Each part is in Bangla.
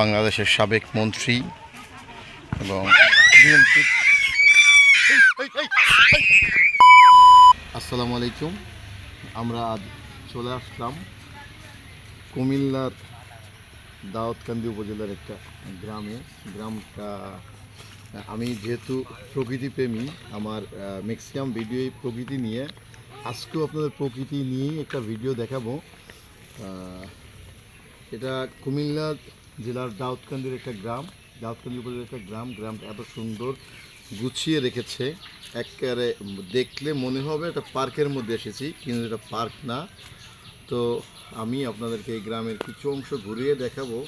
বাংলাদেশের সাবেক মন্ত্রী এবং আসসালামু আলাইকুম। আমরা আজ চলে আসলাম কুমিল্লার দাউদকান্দি উপজেলার একটা গ্রামে। গ্রামটা, আমি যেহেতু প্রকৃতি প্রেমী আমার ম্যাক্সিমাম ভিডিওই প্রকৃতি নিয়ে, আজকেও আপনাদের প্রকৃতি নিয়েই একটা ভিডিও দেখাবো। এটা কুমিল্লা জেলার দাউদকান্দির একটা গ্রাম, দাউদকান্দি উপজেলার একটা গ্রাম। গ্রামটা এত সুন্দর, গুছিয়ে রেখেছে। একেবারে দেখলে মনে হবে একটা পার্কের মধ্যে এসেছি, কিন্তু এটা পার্ক না। তো আমি আপনাদেরকে এই গ্রামের কিছু অংশ ঘুরিয়ে দেখাবো।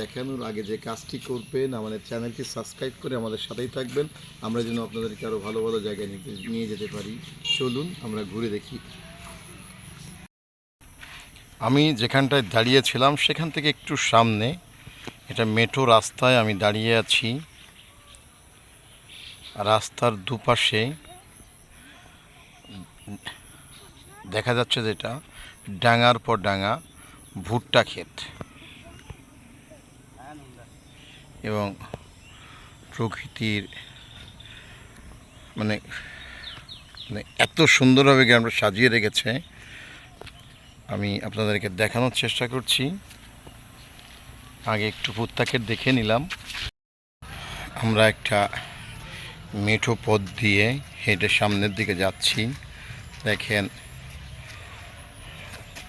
দেখানোর আগে যে কাজটি করবেন, আমাদের চ্যানেলটি সাবস্ক্রাইব করে আমাদের সাথেই থাকবেন। আমরা যেন আপনাদেরকে আরও ভালো ভালো জায়গায় নিয়ে যেতে পারি। চলুন, আমরা ঘুরে দেখি। আমি যেখানটায় দাঁড়িয়েছিলাম সেখান থেকে একটু সামনে এটা মেট্রো রাস্তায় আমি দাঁড়িয়ে আছি। রাস্তার দুপাশে দেখা যাচ্ছে যেটা ডাঙার পর ডাঙা ভুট্টা ক্ষেত। এবং প্রকৃতির মানে মানে এত সুন্দরভাবে গ্রামটা সাজিয়ে রেখেছে। আমি আপনাদেরকে দেখানোর চেষ্টা করছি। আগে একটু ভুট্টাক্ষেত দেখে নিলাম। আমরা একটা মেঠো পথ দিয়ে হেঁটে সামনের দিকে যাচ্ছি। দেখেন,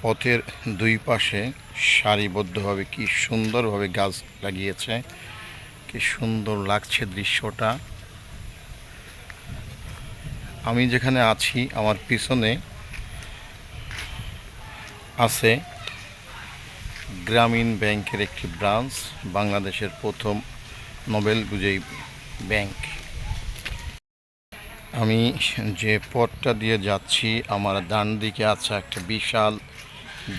পথের দুই পাশে সারিবদ্ধভাবে কি সুন্দরভাবে গাছ লাগিয়েছে, কি সুন্দর লাগছে দৃশ্যটা। আমি যেখানে আছি, আমার পিছনে আছে গ্রামীণ ব্যাংকের একটি ব্রাঞ্চ, বাংলাদেশের প্রথম নোবেল বিজয়ী ব্যাংক। আমি যে পথটা দিয়ে যাচ্ছি, আমার ডান দিকে আছে একটা বিশাল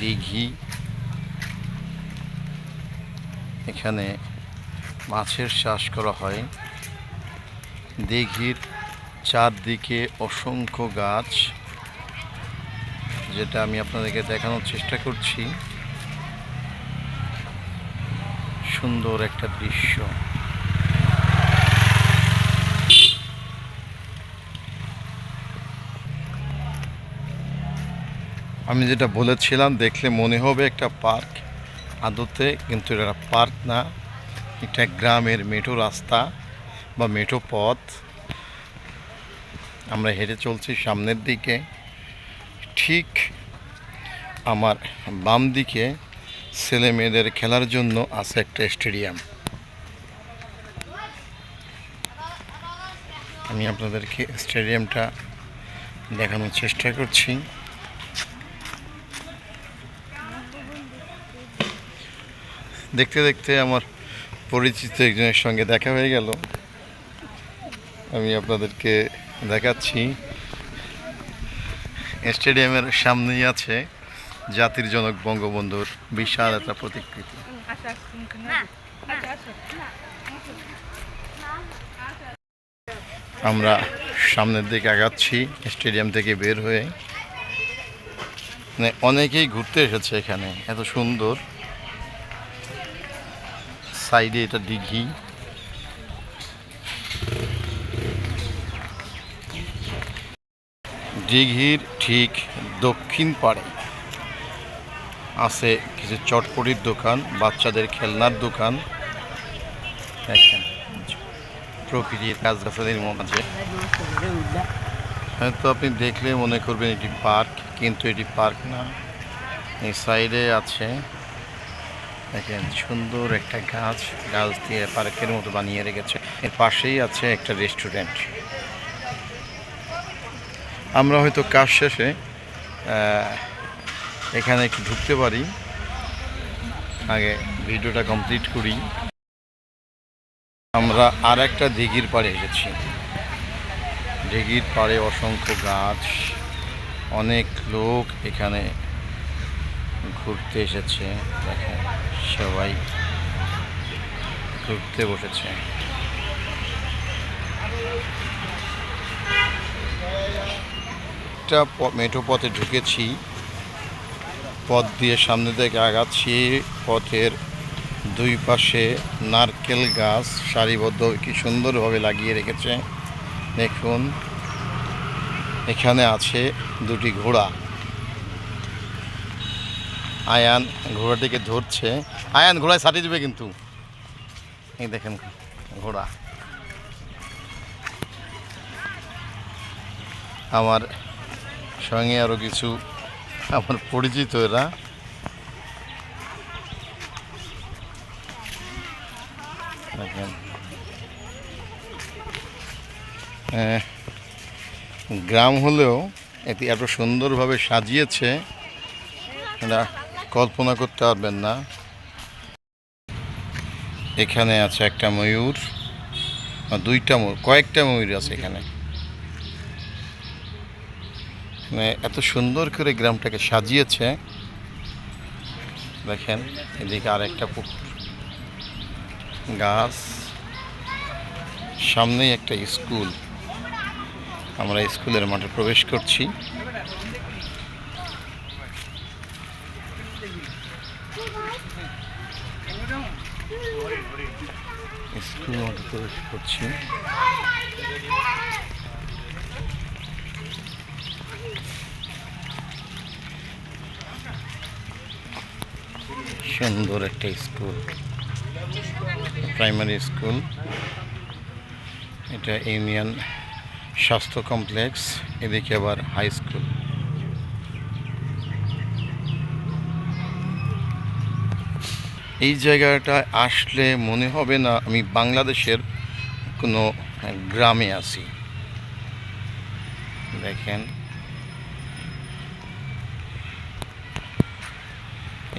দিঘি। এখানে মাছের চাষ করা হয়। দিঘির চারদিকে অসংখ্য গাছ, যেটা আমি আপনাদেরকে দেখানোর চেষ্টা করছি। সুন্দর একটা দৃশ্য। আমি যেটা বলেছিলাম, দেখলে মনে হবে একটা পার্ক আদতে, কিন্তু এটা পার্ক না। এটা গ্রামের মেঠো রাস্তা বা মেঠো পথ। আমরা হেঁটে চলছি সামনের দিকে। ঠিক আমার বাম দিকে ছেলে মেয়েদের খেলার জন্য আছে একটা স্টেডিয়াম। আমি আপনাদেরকে স্টেডিয়ামটা দেখানোর চেষ্টা করছি। দেখতে দেখতে আমার পরিচিত একজনের সঙ্গে দেখা হয়ে গেল। আমি আপনাদেরকে দেখাচ্ছি। স্টেডিয়ামের সামনেই আছে। জাতির জনক বঙ্গবন্ধুর বিশাল একটা প্রতিকৃতি। আমরা সামনের দিকে আগাচ্ছি, স্টেডিয়াম থেকে বের হয়ে। মানে অনেকেই ঘুরতে এসেছে এখানে, এত সুন্দর। সাইডে এটা দিঘি। দিঘির ঠিক দক্ষিণ পাড়ে। আছে কিছু চটপটির দোকান, বাচ্চাদের খেলনার দোকান। প্রকৃতির দেখেন, প্রকৃতির গাছগাছালির মাঝে। হয়তো আপনি দেখলে মনে করবেন এটি পার্ক, কিন্তু এটি পার্ক না। এই সাইডে আছে, দেখেন, সুন্দর একটা গাছ। গাছ দিয়ে পার্কের মতো বানিয়ে রেখেছে। এর পাশেই আছে একটা রেস্টুরেন্ট। আমরা হয়তো কাজ শেষে এখানে একটু ঢুকতে পারি। আগে ভিডিওটা কমপ্লিট করি। আমরা আর একটা দিঘির পাড়ে এসেছি। দিঘির পাড়ে অসংখ্য গাছ, অনেক লোক এখানে ঘুরতে এসেছে। দেখেন, সবাই ঘুরতে বসেছে। একটা মেঠো পথে ঢুকেছি। পথ দিয়ে সামনে দিকে আগাচ্ছি। পথের দুই পাশে নারকেল গাছ, সারিবদ্ধ, কি সুন্দরভাবে লাগিয়ে রেখেছে। দেখুন, এখানে আছে দুটি ঘোড়া। আয়ান ঘোড়াটিকে ধরছে। আয়ান, ঘোড়ায় সাটিয়ে দিবে কিন্তু। এই দেখেন ঘোড়া। আমার সঙ্গে আরও কিছু আমার পরিচিত এরা। গ্রাম হলেও এটি এত সুন্দরভাবে সাজিয়েছে, এটা কল্পনা করতে পারবেন না। এখানে আছে একটা ময়ূর, দুইটা ময়ূর, কয়েকটা ময়ূর আছে এখানে। মানে এত সুন্দর করে গ্রামটাকে সাজিয়েছে। দেখেন, এদিকে আর একটা পুকুর গাছ। সামনেই একটা স্কুল। আমরা স্কুলের মাঠে প্রবেশ করছি। স্কুল মাঠে প্রবেশ করছি। সুন্দর একটা স্কুল, প্রাইমারি স্কুল। এটা ইউনিয়ন স্বাস্থ্য কমপ্লেক্স, এদিকে আবার হাই স্কুল। এই জায়গাটা আসলে মনে হবে না আমি বাংলাদেশের কোনো গ্রামে আছি। দেখেন।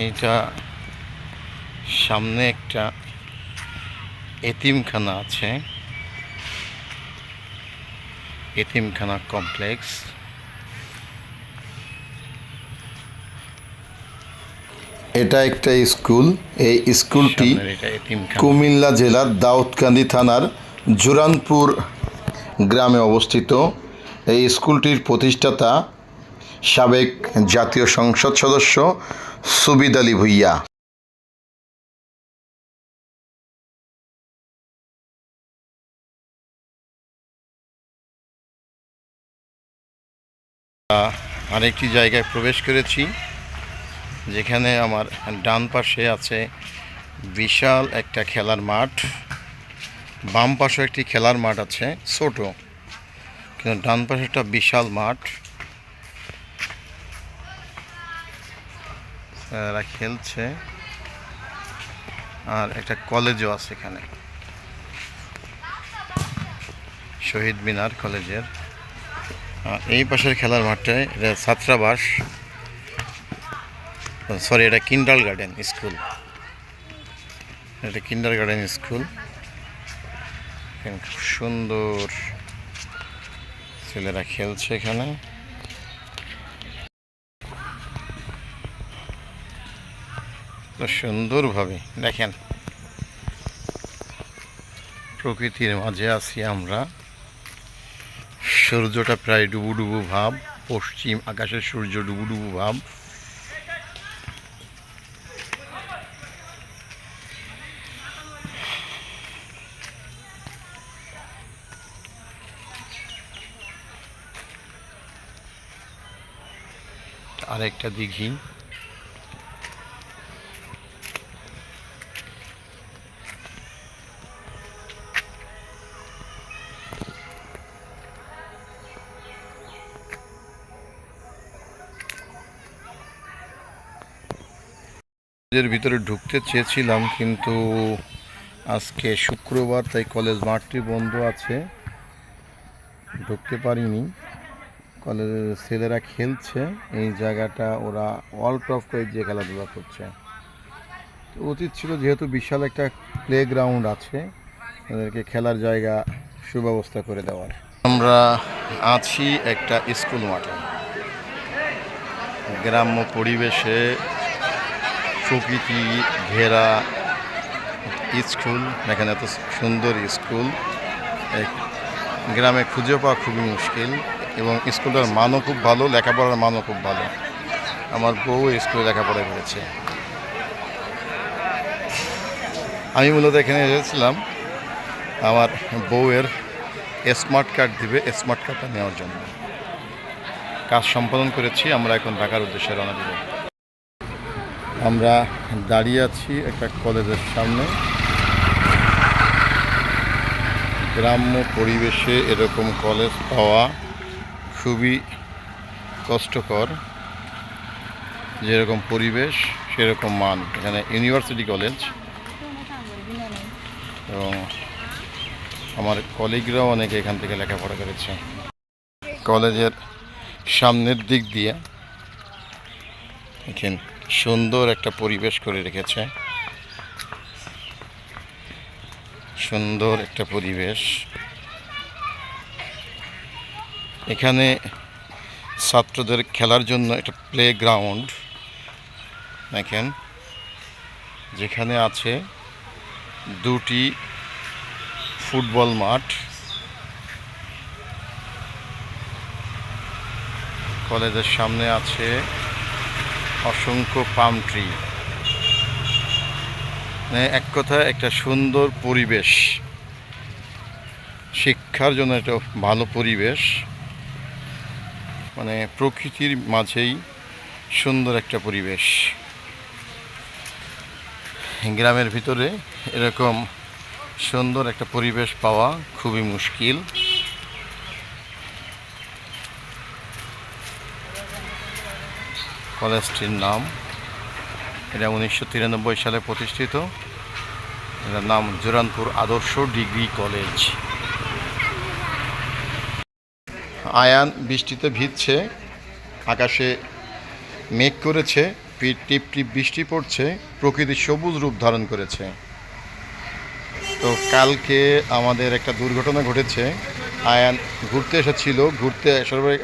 এটা সামনে একটা এতিমখানা আছে। এতিমখানা কমপ্লেক্স। এটা একটা স্কুল। এই স্কুলটি কুমিল্লা জেলার দাউদকান্দি থানার জুরানপুর গ্রামে অবস্থিত। এই স্কুলটির প্রতিষ্ঠাতা সাবেক জাতীয় সংসদ সদস্য সুবিদ আলী ভুইয়া। আরেকটি জায়গায় প্রবেশ করেছি, যেখানে আমার ডান পাশে আছে বিশাল একটা খেলার মাঠ। বাম পাশে একটি খেলার মাঠ আছে, ছোট, কিন্তু ডান পাশে একটা বিশাল মাঠ। এরা খেলছে, আর একটা কলেজও আছে এখানে। শহীদ মিনার কলেজের। এই পাশের খেলার মাঠটায় এটা ছাত্রাবাস সরি এটা কিন্ডাল গার্ডেন স্কুল। এটা কিন্ডার গার্ডেন স্কুল। খুব সুন্দর ছেলেরা খেলছে এখানে। সুন্দরভাবে, দেখেন। প্রকৃতির মাঝে আছি আমরা। সূর্যটা প্রায় ডুবু ডুবু ভাব পশ্চিম আকাশের সূর্য ডুবু ডুবু ভাব। আরেকটা দিঘি কলেজের ভিতরে ঢুকতে চেয়েছিলাম, কিন্তু আজকে শুক্রবার তাই কলেজ মাঠটি বন্ধ আছে। ঢুকতে পারিনি। কলেজের ছেলেরা খেলছে। এই জায়গাটা ওরা অল টপ করে যে খেলাধুলা করছে। তো উচিত ছিল যেহেতু বিশাল একটা প্লে গ্রাউন্ড আছে, ওদেরকে খেলার জায়গা, সুব্যবস্থা করে দেওয়ার। আমরা আছি একটা স্কুল মাঠে। গ্রাম্য পরিবেশে প্রকৃতি, ঘেরা স্কুল, এখানে এত সুন্দর স্কুল। গ্রামে খুঁজে পাওয়া খুবই মুশকিল এবং স্কুলটার মানও খুব ভালো, লেখাপড়ার মানও খুব ভালো। আমার বউ স্কুলে লেখাপড়া করেছে আমি মূলত এখানে এসেছিলাম আমার বউয়ের স্মার্ট কার্ড দিবে, স্মার্ট কার্ডটা নেওয়ার জন্য। কাজ সম্পাদন করেছি, আমরা এখন ঢাকার উদ্দেশ্যে রওনা দিব। আমরা দাঁড়িয়ে আছি একটা কলেজের সামনে। গ্রাম্য পরিবেশে এরকম কলেজ পাওয়া খুবই কষ্টকর। যেরকম পরিবেশ, সেরকম মান। এখানে ইউনিভার্সিটি কলেজ। এবং আমার কলিগরাও অনেকে এখান থেকে লেখাপড়া করেছে। কলেজের সামনের দিক দিয়ে দেখেন সুন্দর একটা পরিবেশ করে রেখেছে। সুন্দর একটা পরিবেশ। এখানে ছাত্রদের খেলার জন্য একটা প্লে গ্রাউন্ড দেখেন, যেখানে আছে দুটি ফুটবল মাঠ। কলেজের সামনে আছে অসংখ্য পাম ট্রি। মানে এক কথায় একটা সুন্দর পরিবেশ। শিক্ষার জন্য একটা ভালো পরিবেশ। মানে প্রকৃতির মাঝেই সুন্দর একটা পরিবেশ। গ্রামের ভিতরে এরকম সুন্দর একটা পরিবেশ পাওয়া খুবই মুশকিল। কলেজটির নাম। এটা উনিশশো তিরানব্বই সালে প্রতিষ্ঠিত। এটার নাম জোরানপুর আদর্শ ডিগ্রি কলেজ। আয়ান বৃষ্টিতে ভিজছে, আকাশে মেঘ করেছে, টিপ টিপ বৃষ্টি পড়ছে, প্রকৃতি সবুজ রূপ ধারণ করেছে। তো কালকে আমাদের একটা দুর্ঘটনা ঘটেছে। আয়ান ঘুরতে এসেছিল, ঘুরতে আসার পরে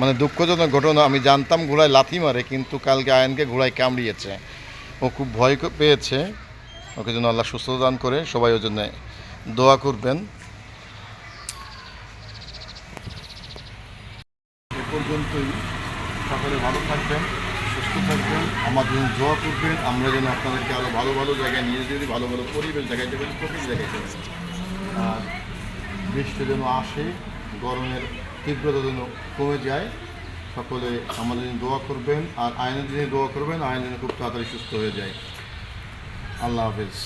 মানে দুঃখজনক ঘটনা আমি জানতাম ঘোড়ায় লাথি মারে কিন্তু কালকে আয়নকে ঘোড়ায় কামড়িয়েছে। ও খুব ভয় পেয়েছে। ওকে যেন আল্লাহ সুস্থতা দান করে সবাই ওর জন্য দোয়া করবেন। এ পর্যন্তই। সকলে ভালো থাকবেন সুস্থ থাকবেন আমার জন্য দোয়া করবেন। আমরা যেন আপনাদেরকে আরও ভালো ভালো জায়গায় নিয়ে পারি, ভালো ভালো পরিবেশ জায়গায় পারি প্রকৃতি দেখাইতে পারি। আর বৃষ্টি যেন আসে গরমের তীব্রতা যেন কমে যায়, সকলে আমাদের দোয়া করবেন আর আয়নের জন্য দোয়া করবেন, আয়নের যেন খুব তাড়াতাড়ি সুস্থ হয়ে যায়। আল্লাহ হাফেজ।